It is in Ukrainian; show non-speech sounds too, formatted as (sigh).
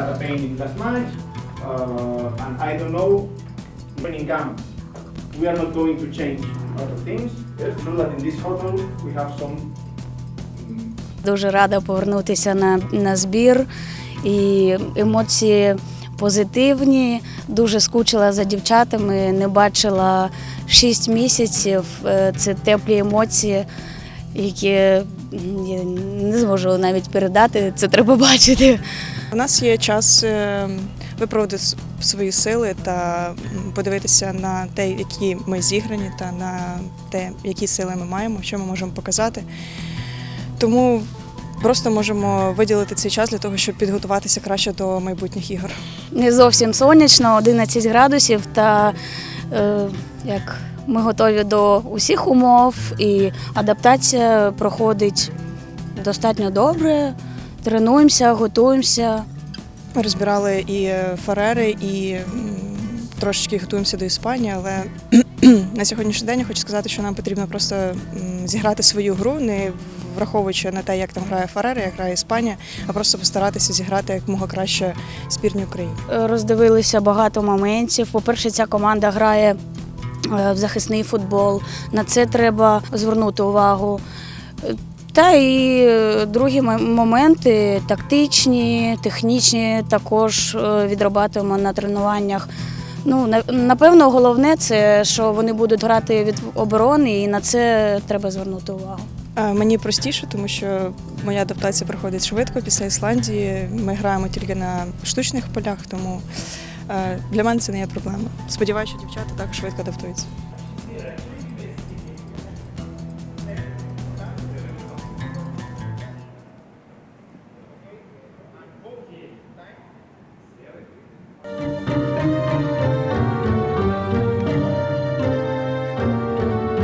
last match, uh, and I don't know camp. We are not going to change a lot of things. Yes, true that in this hotel we have some Дуже рада повернутися на, на збір і емоції позитивні. Дуже скучила за дівчатами, не бачила 6 місяців. Е, Це теплі емоції, які я не зможу навіть передати. Це треба бачити. У нас є час е, виправити свої сили та подивитися на те, які ми зіграні, та на те, які сили ми маємо, що ми можемо показати. Тому просто можемо виділити цей час для того, щоб підготуватися краще до майбутніх ігор. Не зовсім сонячно, 11 градусів, та е, як ми готові до усіх умов, і адаптація проходить достатньо добре. Тренуємося, готуємося. Ми розбирали і Фарери, і трошечки готуємося до Іспанії, але (clears throat) на сьогоднішній день я хочу сказати, що нам потрібно просто зіграти свою гру, не враховуючи на те, як там грає Фарери, як грає Іспанія, а просто постаратися зіграти якомога краще збірні України. Роздивилися багато моментів. По-перше, ця команда грає в захисний футбол. На це треба звернути увагу. Е, Та і е, другі моменти тактичні, технічні, також е, відрабатуємо на тренуваннях. Ну, напевно, головне це, що вони будуть грати від оборони, і на це треба звернути увагу. Е, Мені простіше, тому що моя адаптація проходить швидко після Ісландії. Ми граємо тільки на штучних полях, тому е, Е, для мене це не є проблема. Сподіваюся, що дівчата так швидко адаптуються.